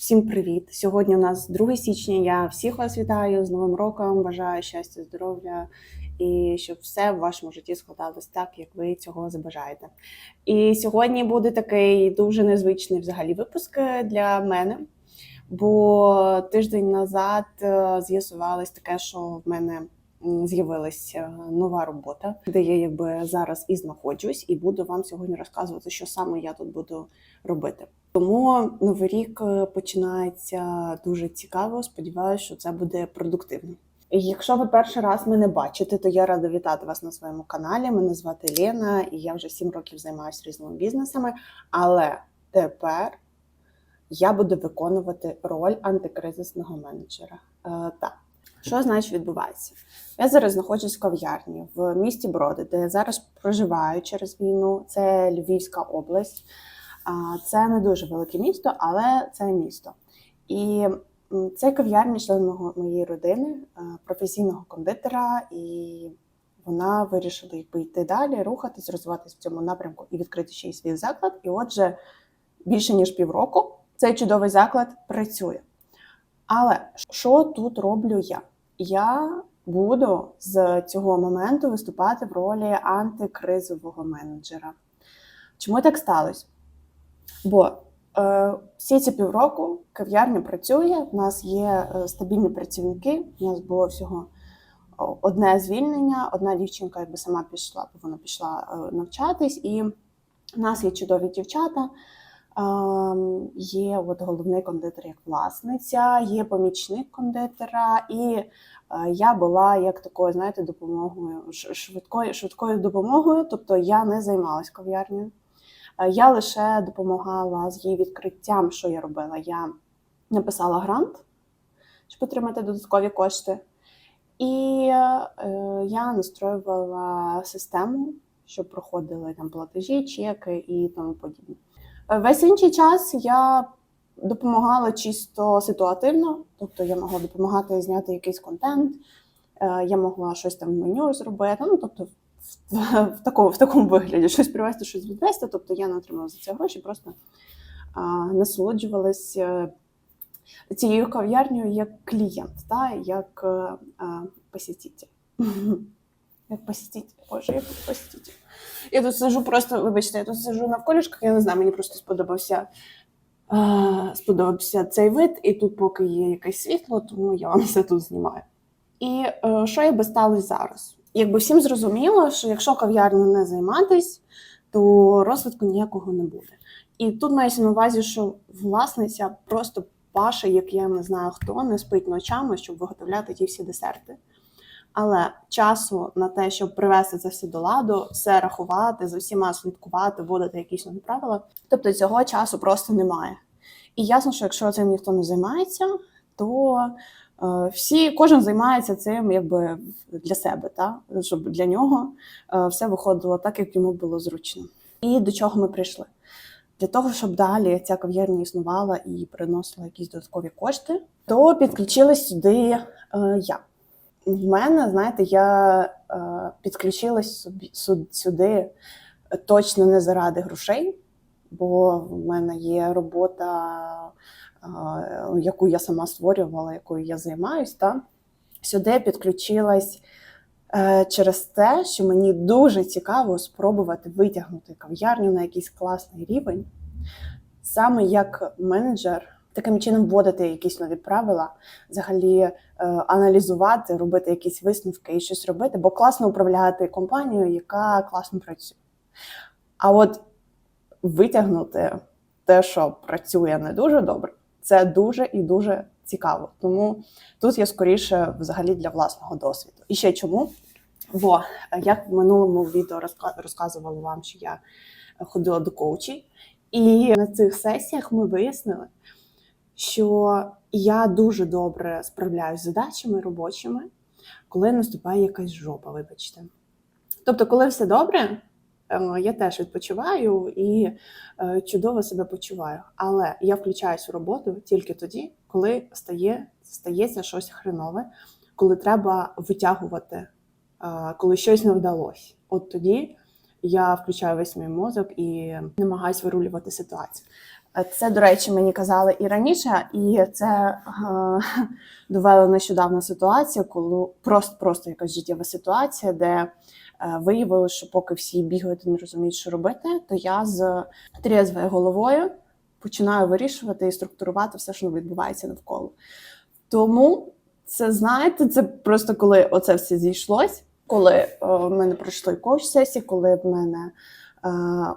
Всім привіт! Сьогодні у нас 2 січня. Я всіх вас вітаю з Новим роком. Бажаю щастя, здоров'я і щоб все в вашому житті складалось так, як ви цього забажаєте. І сьогодні буде такий дуже незвичний взагалі випуск для мене. Бо тиждень назад е, з'ясувалось таке, що в мене з'явилася нова робота, де я якби зараз і знаходжусь, і буду вам сьогодні розказувати, що саме я тут буду робити. Тому новий рік е, починається дуже цікаво. Сподіваюся, що це буде продуктивно. Якщо ви перший раз мене бачите, то я рада вітати вас на своєму каналі. Мене звати Лена, і я вже 7 років займаюся різними бізнесами. Але тепер я буду виконувати роль антикризисного менеджера. Е, так, що значить відбувається? Я зараз знаходжусь в кав'ярні в місті Броди, де я зараз проживаю через війну. Це Львівська область. Це не дуже велике місто, але це місто. І це кав'ярня член моєї родини, е, професійного кондитера, і вона вирішила якби йти далі, рухатись, розвиватись в цьому напрямку і відкрити ще й свій заклад. І отже, більше ніж півроку цей чудовий заклад працює. Але що тут роблю я? Я буду з цього моменту виступати в ролі антикризового менеджера. Чому так сталося? Бо е, всі ці півроку кав'ярня працює, в нас є е, стабільні працівники, у нас було всього одне звільнення, одна дівчинка якби сама пішла, бо вона пішла е, навчатись, і в нас є чудові дівчата. Є от головний кондитер як власниця, є помічник кондитера, і е, я була як такою, знаєте, допомогою швидкою, швидкою допомогою. Тобто я не займалась кав'ярнею. Е, Я лише допомагала з її відкриттям, що я робила. Я написала грант, щоб отримати додаткові кошти. І е, я настроювала систему, щоб проходили там платежі, чеки і тому подібне. Весь інший час я допомагала чисто ситуативно, тобто я могла допомагати зняти якийсь контент, е, я могла щось там в меню зробити. Ну тобто, в, такому, в такому вигляді щось привезти, щось відвести. Тобто я не отримала за це гроші, просто а, насолоджувалась е, цією кав'ярнею як клієнт, та, як е, а, посетитель. Як посетитель, боже, як посетитель. Я тут сижу просто, вибачте, я тут сижу навколішках, я не знаю, мені просто сподобався, е, сподобався цей вид, і тут поки є якесь світло, тому я вам все тут знімаю. І е, що якби сталося зараз? Якби всім зрозуміло, що якщо кав'ярню не займатись, то розвитку ніякого не буде. І тут мається на увазі, що власниця просто паша, як я не знаю хто, не спить ночами, щоб виготовляти ті всі десерти. Але часу на те, щоб привести це все до ладу, все рахувати, за всіма слідкувати, вводити якісь нові правила. Тобто цього часу просто немає. І ясно, що якщо цим ніхто не займається, то е, всі, кожен займається цим якби для себе, та? щоб для нього е, все виходило так, як йому було зручно. І до чого ми прийшли? Для того, щоб далі ця кав'ярня існувала і приносила якісь додаткові кошти, то підключилась сюди е, я. В мене, знаєте, я е, підключилась собі сюди точно не заради грошей, бо в мене є робота, е, яку я сама створювала, якою я займаюсь. Та? Сюди підключилась е, через те, що мені дуже цікаво спробувати витягнути кав'ярню на якийсь класний рівень, саме як менеджер. Таким чином вводити якісь нові правила, взагалі е, аналізувати, робити якісь висновки і щось робити, бо класно управляти компанією, яка класно працює. А от витягнути те, що працює не дуже добре, це дуже і дуже цікаво. Тому тут я скоріше взагалі для власного досвіду. І ще чому? Бо е, як в минулому відео розка- розказувала вам, що я ходила до коучі, і на цих сесіях ми вияснили, що я дуже добре справляюсь з задачами робочими, коли наступає якась жопа, вибачте. Тобто, коли все добре, е, я теж відпочиваю і е, чудово себе почуваю. Але я включаюсь у роботу тільки тоді, коли стає, стається щось хренове, коли треба витягувати, е, коли щось не вдалося. От тоді я включаю весь мій мозок і намагаюсь вирулювати ситуацію. Е, Це, до речі, мені казали і раніше, і це е, довела нещодавна ситуація, коли просто, просто якась життєва ситуація, де е, виявили, що поки всі бігають і не розуміють, що робити, то я з трізвою головою починаю вирішувати і структурувати все, що відбувається навколо. Тому це знаєте, це просто коли оце все зійшлось, коли е, в мене пройшли коуч сесії, коли в мене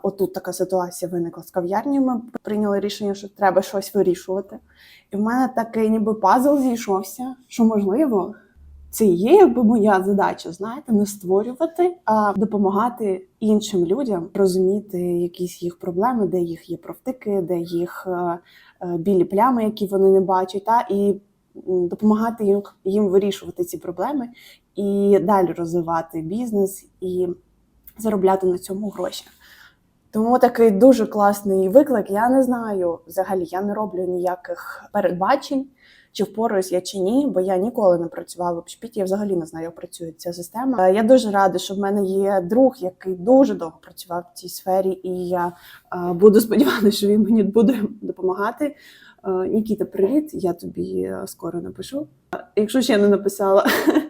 отут така ситуація виникла з кав'ярні. Ми прийняли рішення, що треба щось вирішувати. І в мене такий ніби пазл зійшовся, що можливо. Це є якби моя задача, знаєте, не створювати, а допомагати іншим людям розуміти якісь їх проблеми, де їх є провтики, де їх е, е, білі плями, які вони не бачать, та і допомагати їм, їм вирішувати ці проблеми і далі розвивати бізнес і заробляти на цьому гроші. Тому такий дуже класний виклик. Я не знаю взагалі, я не роблю ніяких передбачень, чи впораюсь я чи ні, бо я ніколи не працювала в общепіті, я взагалі не знаю, як працює ця система. Е, Я дуже рада, що в мене є друг, який дуже довго працював в цій сфері, і я е, буду сподіватися, що він мені буде допомагати. Е, Нікіта, привіт! Я тобі скоро напишу. Якщо ще не написала,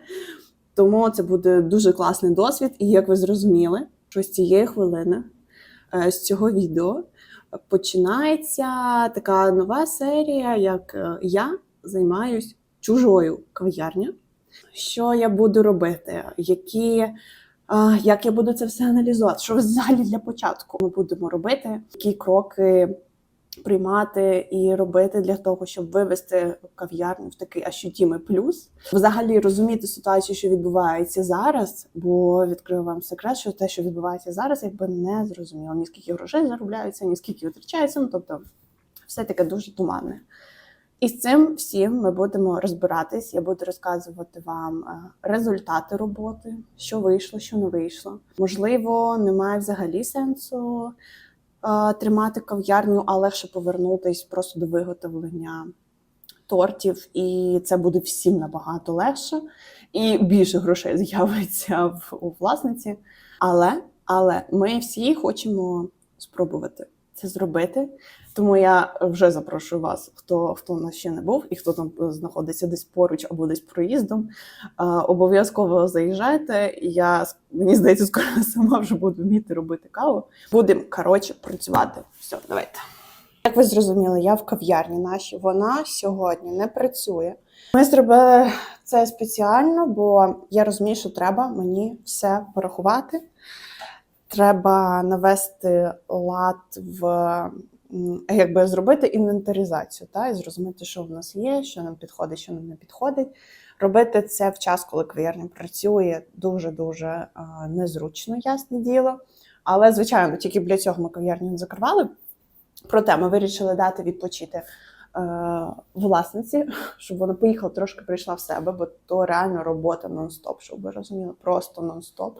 тому це буде дуже класний досвід. І як ви зрозуміли, що з цієї хвилини, е, з цього відео починається така нова серія, як е, я займаюсь чужою кав'ярнею. Що я буду робити? Які, як я буду це все аналізувати? Що взагалі для початку ми будемо робити? Які кроки приймати і робити для того, щоб вивести кав'ярню в такий ощутімий плюс? Взагалі розуміти ситуацію, що відбувається зараз, бо відкрию вам секрет, що те, що відбувається зараз, якби не зрозуміло ні скільки грошей заробляється, ні скільки витрачається. Ну тобто, все таке дуже туманне. І з цим всім ми будемо розбиратись. Я буду розказувати вам е, результати роботи, що вийшло, що не вийшло. Можливо, немає взагалі сенсу тримати кав'ярню, а легше повернутись просто до виготовлення тортів, і це буде всім набагато легше, і більше грошей з'явиться в у власниці. Але, але ми всі хочемо спробувати це зробити. Тому я вже запрошую вас, хто хто у нас ще не був і хто там знаходиться десь поруч або десь проїздом. е, Обов'язково заїжджайте. Я мені здається, скоро сама вже буду вміти робити каву. Будемо коротше працювати. Все, давайте. Як ви зрозуміли, я в кав'ярні нашій. Вона сьогодні не працює. Ми зробили це спеціально, бо я розумію, що треба мені все порахувати. Треба навести лад в якби зробити інвентаризацію, та, і зрозуміти, що в нас є, що нам підходить, що нам не підходить. Робити це в час, коли кав'ярня працює, дуже-дуже незручно, ясне діло. Але, звичайно, тільки для цього ми кав'ярню не закривали. Проте ми вирішили дати відпочити власниці, щоб вона поїхала трошки прийшла в себе, бо то реально робота нон-стоп, щоб ви розуміли, просто нон-стоп,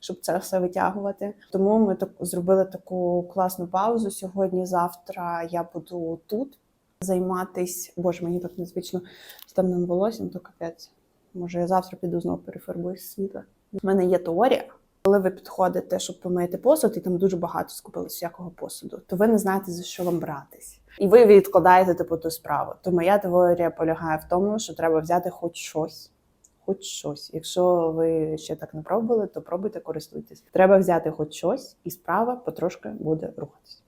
щоб це все витягувати. Тому ми так зробили таку класну паузу. Сьогодні, завтра я буду тут займатись. Боже, мені так незвично з темним волоссям, то капець. Може, я завтра піду знову перефарбуюсь світло. У мене є теорія. Коли ви підходите, щоб помити посуд, і там дуже багато скупилось всякого посуду, то ви не знаєте за що вам братись, і ви відкладаєте типу ту справу. То моя теорія полягає в тому, що треба взяти хоч щось, хоч щось. Якщо ви ще так не пробували, то пробуйте користуйтесь. Треба взяти хоч щось, і справа потрошки буде рухатись.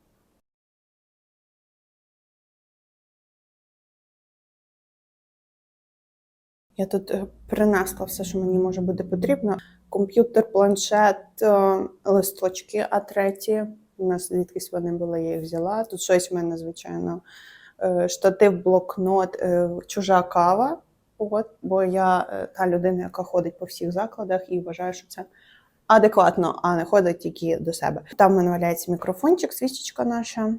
Я тут е, принесла все, що мені може бути потрібно. Комп'ютер, планшет, е, листочки А3. У нас звідкись вони були, я їх взяла. Тут щось в мене, звичайно, е, штатив, блокнот, чужа кава. От, бо я та людина, яка ходить по всіх закладах і вважаю, що це адекватно, а не ходить тільки до себе. Там в мене валяється мікрофончик, свічечка наша.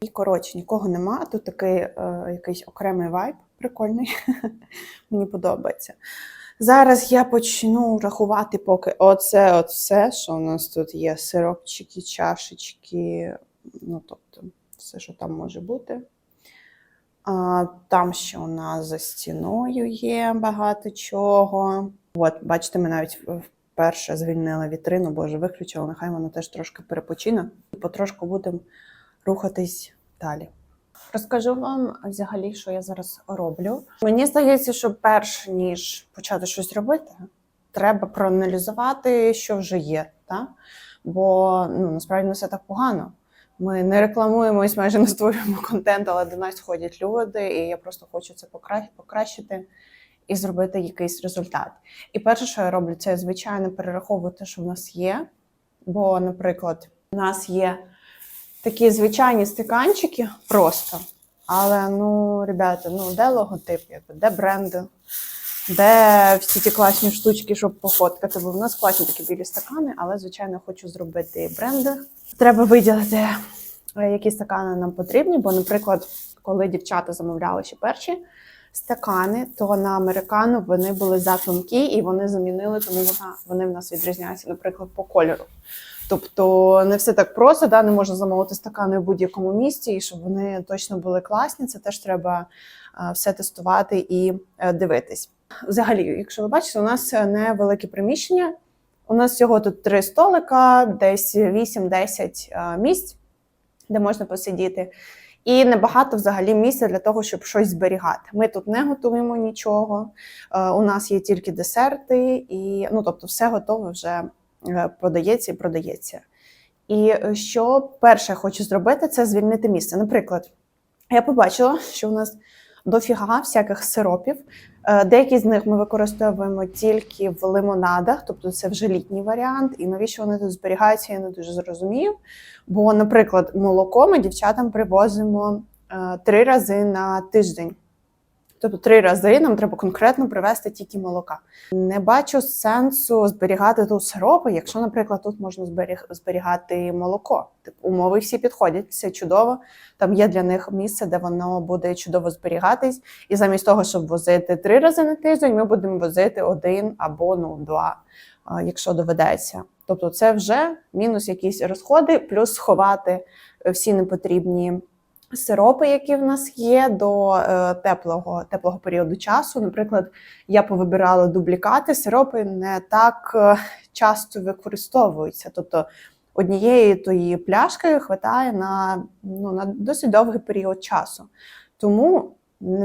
І коротше, нікого нема. Тут такий е, якийсь окремий вайб, прикольний. Мені подобається. Зараз я почну рахувати, поки оце от все, що у нас тут є: сиропчики, чашечки, ну тобто, все, що там може бути. А, там ще у нас за стіною є багато чого. От, бачите, ми навіть вперше звільнили вітрину, боже, виключила, нехай вона теж трошки перепочине. Потрошку будемо рухатись далі. Розкажу вам взагалі, що я зараз роблю. Мені здається, що перш ніж почати щось робити, треба проаналізувати, що вже є. Та? Бо ну, насправді не все так погано. Ми не рекламуємось, майже не створюємо контент, але до нас ходять люди, і я просто хочу це покращити і зробити якийсь результат. І перше, що я роблю, це звичайно перераховувати, що в нас є. Бо, наприклад, у нас є такі звичайні стаканчики просто. Але ну, ребята, ну де логотип, якби, де бренди, де всі ті класні штучки, щоб пофоткати. Бо в нас класні такі білі стакани, але, звичайно, хочу зробити бренди. Треба виділити, е, які стакани нам потрібні. Бо, наприклад, коли дівчата замовляли ще перші стакани, то на американу вони були затонкі і вони замінили, тому вона, вони в нас відрізняються, наприклад, по кольору. Тобто не все так просто, да, не можна замовити стакани в будь-якому місці, і щоб вони точно були класні, це теж треба е, все тестувати і е, дивитись. Взагалі, якщо ви бачите, у нас невелике приміщення. У нас всього тут три столика, десь 8-10 е, місць, де можна посидіти. І небагато взагалі місця для того, щоб щось зберігати. Ми тут не готуємо нічого. е, У нас є тільки десерти, і ну тобто, все готове вже е, подається і продається. І е, що перше хочу зробити, це звільнити місце. Наприклад, я побачила, що у нас дофіга всяких сиропів. Е, Деякі з них ми використовуємо тільки в лимонадах, тобто це вже літній варіант. І навіщо вони тут зберігаються, я не дуже зрозумію. Бо, наприклад, молоко ми дівчатам привозимо три рази на тиждень. Тобто три рази нам треба конкретно привезти тільки молока. Не бачу сенсу зберігати тут сиропи, якщо, наприклад, тут можна зберіг- зберігати молоко. Типу, умови всі підходять, все чудово. Там є для них місце, де воно буде чудово зберігатись. І замість того, щоб возити три рази на тиждень, ми будемо возити один або ну два, якщо доведеться. Тобто, це вже мінус якісь розходи, плюс сховати е, всі непотрібні сиропи, які в нас є до е, теплого, теплого періоду часу. Наприклад, я повибирала дублікати, сиропи не так е, часто використовуються. Тобто однієї тої пляшки вистачає на, ну, на досить довгий період часу. Тому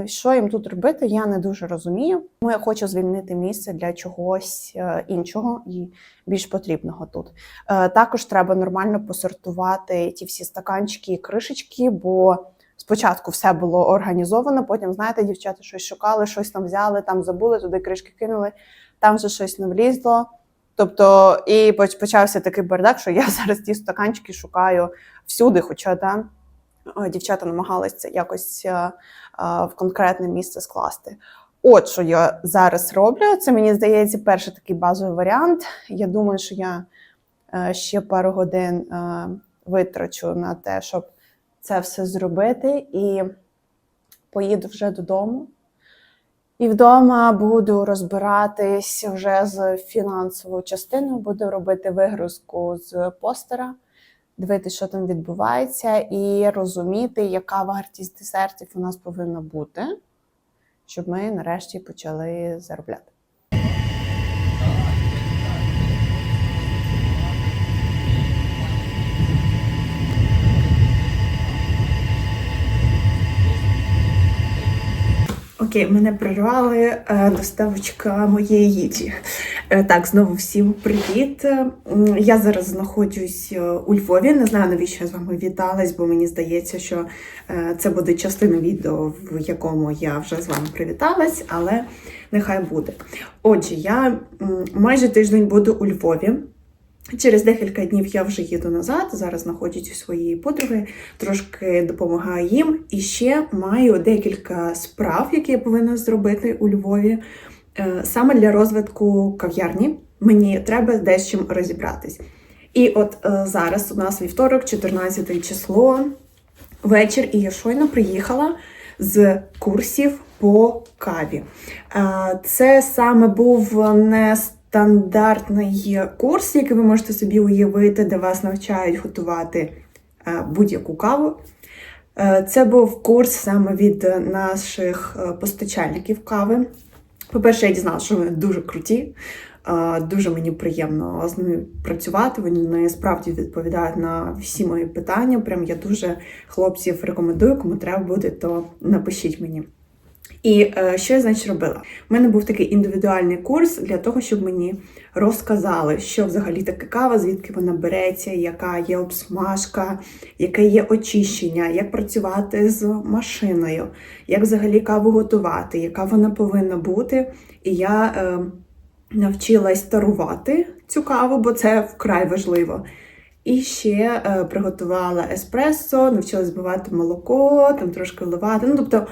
що їм тут робити, я не дуже розумію. Тому я хочу звільнити місце для чогось е, іншого і більш потрібного тут. Е, Також треба нормально посортувати ті всі стаканчики і кришечки, бо спочатку все було організовано, потім, знаєте, дівчата щось шукали, щось там взяли, там забули, туди кришки кинули, там вже щось не влізло. Тобто, і почався такий бардак, що я зараз ті стаканчики шукаю всюди, хоча да, е, дівчата намагались це якось е, е, в конкретне місце скласти. От що я зараз роблю. Це мені здається перший такий базовий варіант. Я думаю, що я е, ще пару годин е, витрачу на те, щоб це все зробити, і поїду вже додому. І вдома буду розбиратись вже з фінансовою частиною, буду робити вигрузку з постера, дивитися, що там відбувається, і розуміти, яка вартість десертів у нас повинна бути, щоб ми нарешті почали заробляти. Окей, мене прервали е, доставочка моєї їжі. Е, так, знову всім привіт. Я зараз знаходжусь е, у Львові. Не знаю, навіщо я з вами віталась, бо мені здається, що це буде частина відео, в якому я вже з вами привіталась, але нехай буде. Отже, я майже тиждень буду у Львові. Через декілька днів я вже їду назад. Зараз знаходжусь у своїй подруги, трошки допомагаю їм. І ще маю декілька справ, які я повинна зробити у Львові. Е, Саме для розвитку кав'ярні мені треба дечим розібратись. І от е, зараз у нас вівторок, 14 число, вечір, і я щойно приїхала з курсів по каві. Е, Це саме був не стандартний курс, який ви можете собі уявити, де вас навчають готувати е, будь-яку каву. Е, Це був курс саме від наших е, постачальників кави. По-перше, я дізналася, що вони дуже круті. Дуже мені приємно з ними працювати. Вони справді відповідають на всі мої питання. Прям я дуже хлопців рекомендую, кому треба буде, то напишіть мені. І е, що я значить робила? У мене був такий індивідуальний курс для того, щоб мені розказали, що взагалі таке кава, звідки вона береться, яка є обсмажка, яке є очищення, як працювати з машиною, як взагалі каву готувати, яка вона повинна бути. І я е, навчилась тарувати цю каву, бо це вкрай важливо. І ще е, приготувала еспресо, навчилась збивати молоко, там трошки вливати. Ну, тобто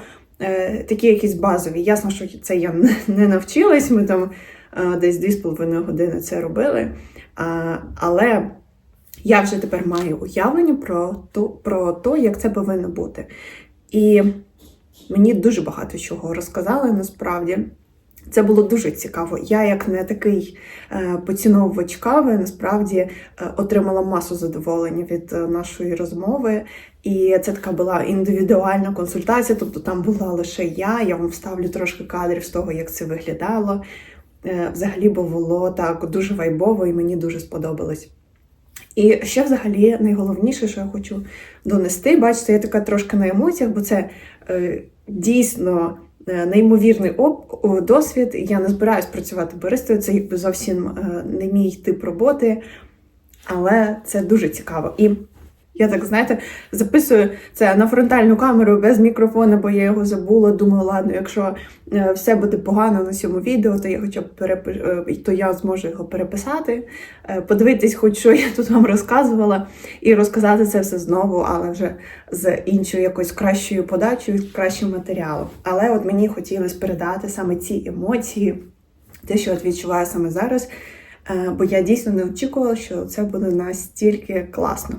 такі якісь базові. Ясно, що це я не- навчилась. Ми там е, десь 2,5 години це робили. Але я вже тепер маю уявлення про, то, про те, як це повинно бути. І мені дуже багато чого розказали насправді. Це було дуже цікаво. Я, як не такий е, поціновувач кави, насправді е, отримала масу задоволення від е, нашої розмови. І це така була індивідуальна консультація, тобто там була лише я. Я вам вставлю трошки кадрів з того, як це виглядало. Взагалі було так дуже вайбово і мені дуже сподобалось. І ще взагалі найголовніше, що я хочу донести, бачите, я така трошки на емоціях, бо це е, дійсно неймовірний об досвід. Я не збираюсь працювати баристою, це зовсім е, не мій тип роботи, але це дуже цікаво. І я так, знаєте, записую це на фронтальну камеру без мікрофона, бо я його забула. Думаю, ладно, якщо е, все буде погано на цьому відео, то я хоча б перепи... е, то я зможу його переписати, е, подивитись, хоч що я тут вам розказувала, і розказати це все знову, але вже з іншою якоюсь кращою подачею, кращим матеріалом. Але от мені хотілося передати саме ці емоції, те, що от відчуваю саме зараз. Бо я дійсно не очікувала, що це буде настільки класно.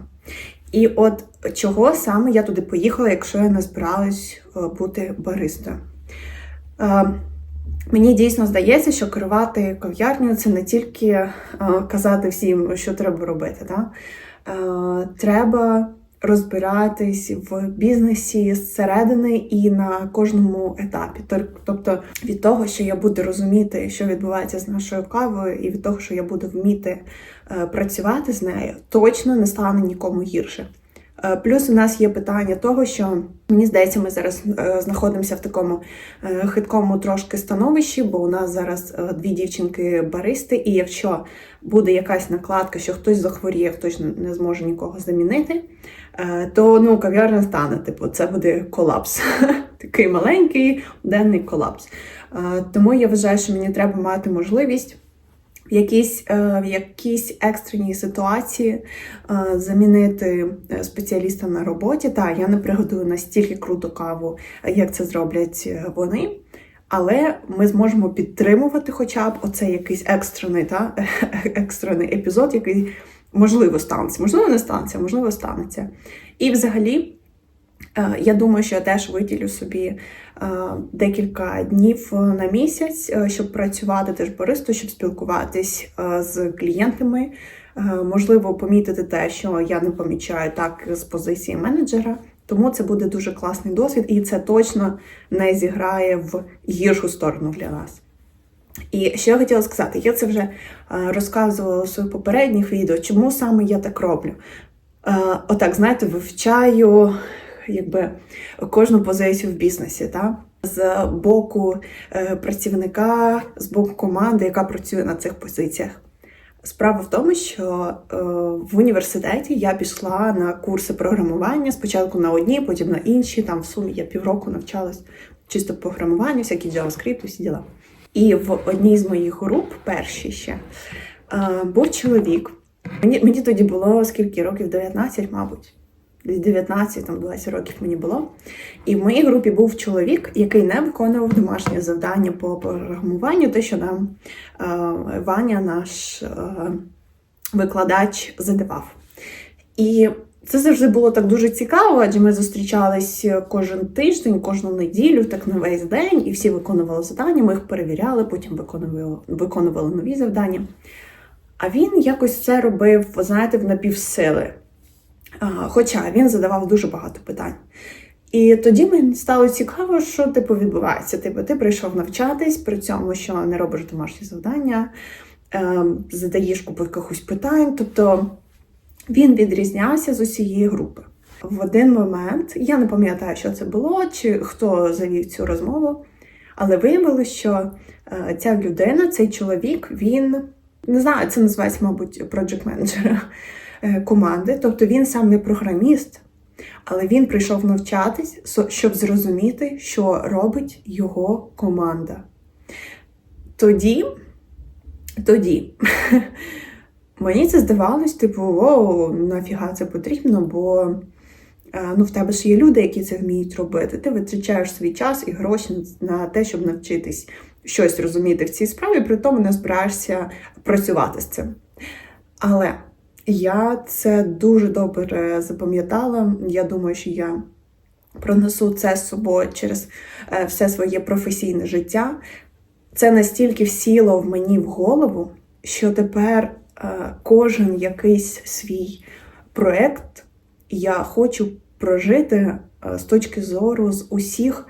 І от чого саме я туди поїхала, якщо я не збиралась е, бути баристою. Е, Мені дійсно здається, що керувати кав'ярнею це не тільки е, казати всім, що треба робити. Да? Треба розбиратись в бізнесі зсередини і на кожному етапі. Тобто від того, що я буду розуміти, що відбувається з нашою кавою, і від того, що я буду вміти працювати з нею, точно не стане нікому гірше. Е, Плюс у нас є питання того, що мені здається, ми зараз е, знаходимося в такому е, хиткому трошки становищі, бо у нас зараз е, дві дівчинки баристи, і якщо буде якась накладка, що хтось захворіє, хтось не зможе нікого замінити, е, то ну кав'ярня стане. Типу, це буде колапс. Такий маленький денний колапс. Е, Тому я вважаю, що мені треба мати можливість в якійсь, е, в якійсь екстреній ситуації е, замінити е, спеціаліста на роботі. Так, я не приготую настільки круту каву, як це зроблять вони. Але ми зможемо підтримувати хоча б оцей якийсь екстрений, та, екстрений епізод, який можливо станеться. Можливо, не станеться, можливо, станеться. І взагалі, я думаю, що я теж виділю собі е, декілька днів е, на місяць, е, щоб працювати теж баристою, щоб спілкуватись е, з клієнтами. Е, Можливо, помітити те, що я не помічаю так з позиції менеджера. Тому це буде дуже класний досвід, і це точно не зіграє в гіршу сторону для нас. І що я хотіла сказати, я це вже е, розказувала у своїх попередніх відео, чому саме я так роблю. Е, Отак, знаєте, вивчаю якби, кожну позицію в бізнесі. Та? З боку е, працівника, з боку команди, яка працює на цих позиціях. Справа в тому, що е, в університеті я пішла на курси програмування спочатку на одні, потім на інші. Там в сумі я півроку навчалась чисто програмуванню, всякі JavaScript, всі діла. І в одній з моїх груп, першій ще, е, був чоловік. Мені, мені тоді було скільки років? 19, мабуть. Десь 19, там 20 років мені було. І в моїй групі був чоловік, який не виконував домашнє завдання по програмуванню, те, що нам е, Ваня, наш е, викладач, задавав. І це завжди було так дуже цікаво, адже ми зустрічались кожен тиждень, кожну неділю, так на весь день, і всі виконували завдання, ми їх перевіряли, потім виконували, виконували нові завдання. А він якось це робив, знаєте, в напівсили. Хоча він задавав дуже багато питань. І тоді мені стало цікаво, що типу відбувається. Типу, ти прийшов навчатись, при цьому, що не робиш домашні завдання, е, задаєш купу якихось питань. Тобто він відрізнявся з усієї групи. В один момент я не пам'ятаю, що це було, чи хто завів цю розмову, але виявилося, що е, ця людина, цей чоловік, він не знаю, це називається, мабуть, project менеджер е, команди. Тобто він сам не програміст, але він прийшов навчатись, щоб зрозуміти, що робить його команда. Тоді, тоді мені це здавалось, типу, о, нафіга це потрібно, бо е, ну, в тебе ж є люди, які це вміють робити. Ти витрачаєш свій час і гроші на те, щоб навчитись щось розуміти в цій справі, при тому не збираєшся працювати з цим. Але я це дуже добре запам'ятала. Я думаю, що я пронесу це з собою через е, все своє професійне життя. Це настільки всіло в мені в голову, що тепер е, кожен якийсь свій проект я хочу прожити е, з точки зору з усіх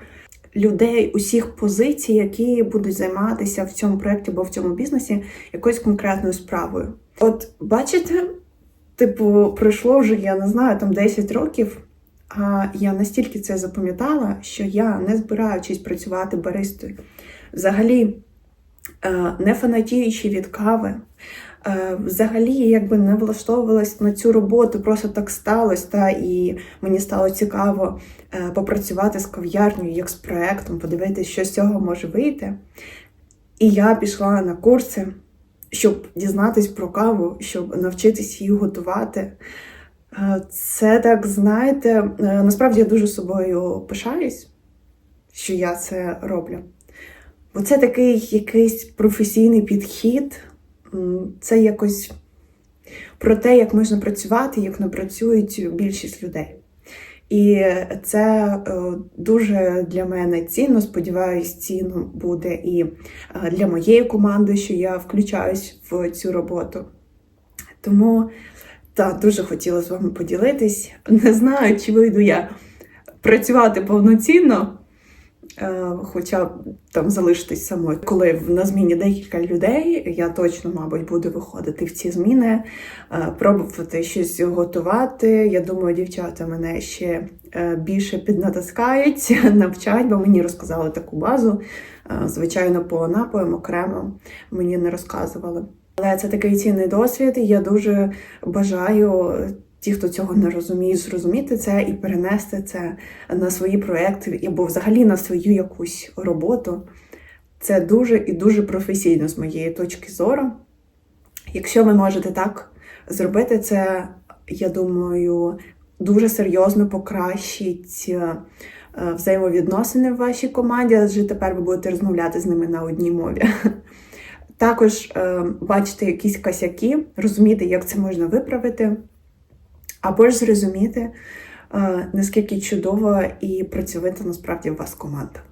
людей, усіх позицій, які будуть займатися в цьому проєкті або в цьому бізнесі якоюсь конкретною справою. От бачите, типу, пройшло вже, я не знаю, там 10 років. А я настільки це запам'ятала, що я, не збираючись працювати баристою, взагалі е, не фанатіючи від кави, е, взагалі якби не влаштовувалась на цю роботу, просто так сталося, та і мені стало цікаво е, попрацювати з кав'ярнею, як з проектом, подивитися, що з цього може вийти. І я пішла на курси, щоб дізнатись про каву, щоб навчитись її готувати. Е, Це так, знаєте, е, насправді я дуже собою пишаюсь, що я це роблю. Бо це такий якийсь професійний підхід, це якось про те, як можна працювати, як не працюють більшість людей. І це е, дуже для мене цінно. Сподіваюсь, цінно буде і е, для моєї команди, що я включаюсь в цю роботу. Тому так, дуже хотіла з вами поділитись. Не знаю, чи вийду я працювати повноцінно, хоча там залишитись самою. Коли на зміні декілька людей, я точно, мабуть, буду виходити в ці зміни, е, пробувати щось готувати. Я думаю, дівчата мене ще е, більше піднатискають, навчать, бо мені розказали таку базу. Е, Звичайно, по напоям окремо мені не розказували. Але це такий цінний досвід, і я дуже бажаю ті, хто цього не розуміє, зрозуміти це і перенести це на свої проекти або взагалі на свою якусь роботу. Це дуже і дуже професійно з моєї точки зору. Якщо ви можете так зробити, це, я думаю, дуже серйозно покращить е, е, взаємовідносини в вашій команді, адже тепер ви будете розмовляти з ними на одній мові. Також е, бачити якісь косяки, розуміти, як це можна виправити, або ж зрозуміти, е, наскільки чудова і працьовита насправді у вас команда.